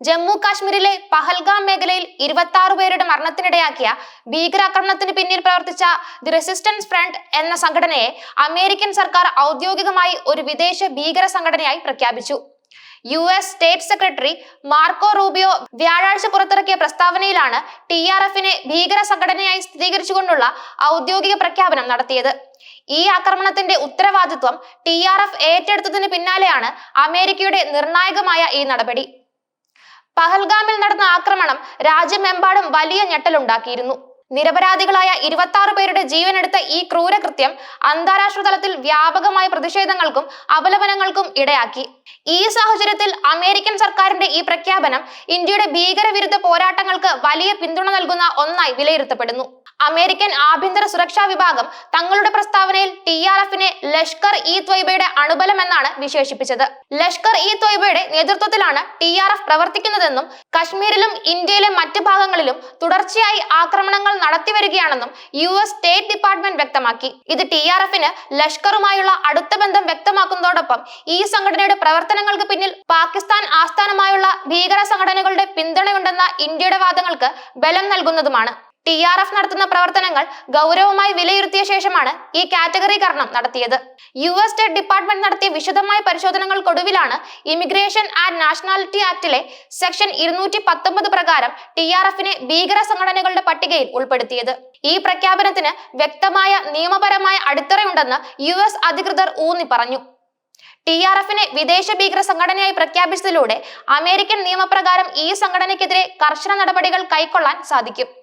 ജമ്മു കാശ്മീരിലെ പഹൽഗാം മേഖലയിൽ ഇരുപത്തി ആറ് പേരുടെ മരണത്തിനിടയാക്കിയ ഭീകരാക്രമണത്തിന് പിന്നിൽ പ്രവർത്തിച്ച ദി റെസിസ്റ്റൻസ് ഫ്രണ്ട് എന്ന സംഘടനയെ അമേരിക്കൻ സർക്കാർ ഔദ്യോഗികമായി ഒരു വിദേശ ഭീകര സംഘടനയായി പ്രഖ്യാപിച്ചു. U S state secretary Marco Rubio വ്യാഴാഴ്ച പുറത്തിറക്കിയ പ്രസ്താവനയിലാണ് ടി ആർ എഫിനെ ഭീകര സംഘടനയായി സ്ഥിരീകരിച്ചുകൊണ്ടുള്ള ഔദ്യോഗിക പ്രഖ്യാപനം നടത്തിയത്. ഈ ആക്രമണത്തിന്റെ ഉത്തരവാദിത്വം ടി ആർ എഫ് ഏറ്റെടുത്തതിന് പിന്നാലെയാണ് അമേരിക്കയുടെ നിർണായകമായ ഈ നടപടി. പഹൽഗാമിൽ നടന്ന ആക്രമണം രാജ്യമെമ്പാടും വലിയ ഞെട്ടലുണ്ടാക്കിയിരുന്നു. നിരപരാധികളായ ഇരുപത്തി ആറ് പേരുടെ ജീവനെടുത്ത ഈ ക്രൂരകൃത്യം അന്താരാഷ്ട്ര തലത്തിൽ വ്യാപകമായ പ്രതിഷേധങ്ങൾക്കും അപലപനങ്ങൾക്കും ഇടയാക്കി. ഈ സാഹചര്യത്തിൽ അമേരിക്കൻ സർക്കാരിന്റെ ഈ പ്രഖ്യാപനം ഇന്ത്യയുടെ ഭീകരവിരുദ്ധ പോരാട്ടങ്ങൾക്ക് വലിയ പിന്തുണ നൽകുന്ന ഒന്നായി വിലയിരുത്തപ്പെടുന്നു. അമേരിക്കൻ ആഭ്യന്തര സുരക്ഷാ വിഭാഗം തങ്ങളുടെ പ്രസ്താവനയിൽ ടി ആർ എഫിനെ ലഷ്കർ ഇ ത്വയ്ബയുടെ അണുബലം എന്നാണ് വിശേഷിപ്പിച്ചത്. ലഷ്കർ ഇ ത്വയ്ബയുടെ നേതൃത്വത്തിലാണ് ടി ആർ എഫ് പ്രവർത്തിക്കുന്നതെന്നും കശ്മീരിലും ഇന്ത്യയിലെ മറ്റു ഭാഗങ്ങളിലും തുടർച്ചയായി ആക്രമണങ്ങൾ നടത്തിവരികയാണെന്നും യു എസ് സ്റ്റേറ്റ് ഡിപ്പാർട്ട്മെന്റ് വ്യക്തമാക്കി. ഇത് ടി ആർ എഫിന് ലഷ്കറുമായുള്ള അടുത്ത ബന്ധം വ്യക്തമാക്കുന്നതോടൊപ്പം ഈ സംഘടനയുടെ പ്രവർത്തനങ്ങൾക്ക് പിന്നിൽ പാകിസ്ഥാൻ ആസ്ഥാനമായുള്ള ഭീകര സംഘടനകളുടെ പിന്തുണയുണ്ടെന്ന ഇന്ത്യയുടെ വാദങ്ങൾക്ക് ബലം നൽകുന്നതുമാണ്. ടി ആർ എഫ് നടത്തുന്ന പ്രവർത്തനങ്ങൾ ഗൗരവമായി വിലയിരുത്തിയ ശേഷമാണ് ഈ കാറ്റഗറീകരണം നടത്തിയത്. യു എസ് സ്റ്റേറ്റ് ഡിപ്പാർട്ട്മെന്റ് നടത്തിയ വിശദമായ പരിശോധനകൾക്കൊടുവിലാണ് ഇമിഗ്രേഷൻ ആൻഡ് നാഷണാലിറ്റി ആക്ടിലെ സെക്ഷൻ ഇരുന്നൂറ്റി പത്തൊമ്പത് പ്രകാരം ടി ആർ എഫിനെ ഭീകര സംഘടനകളുടെ പട്ടികയിൽ ഉൾപ്പെടുത്തിയത്. ഈ പ്രഖ്യാപനത്തിന് വ്യക്തമായ നിയമപരമായ അടിത്തറയുണ്ടെന്ന് യു എസ് അധികൃതർ ഊന്നി പറഞ്ഞു ടി ആർ എഫിനെ വിദേശ ഭീകര സംഘടനയായി പ്രഖ്യാപിച്ചതിലൂടെ അമേരിക്കൻ നിയമപ്രകാരം ഈ സംഘടനയ്ക്കെതിരെ കർശന നടപടികൾ കൈക്കൊള്ളാൻ സാധിക്കും.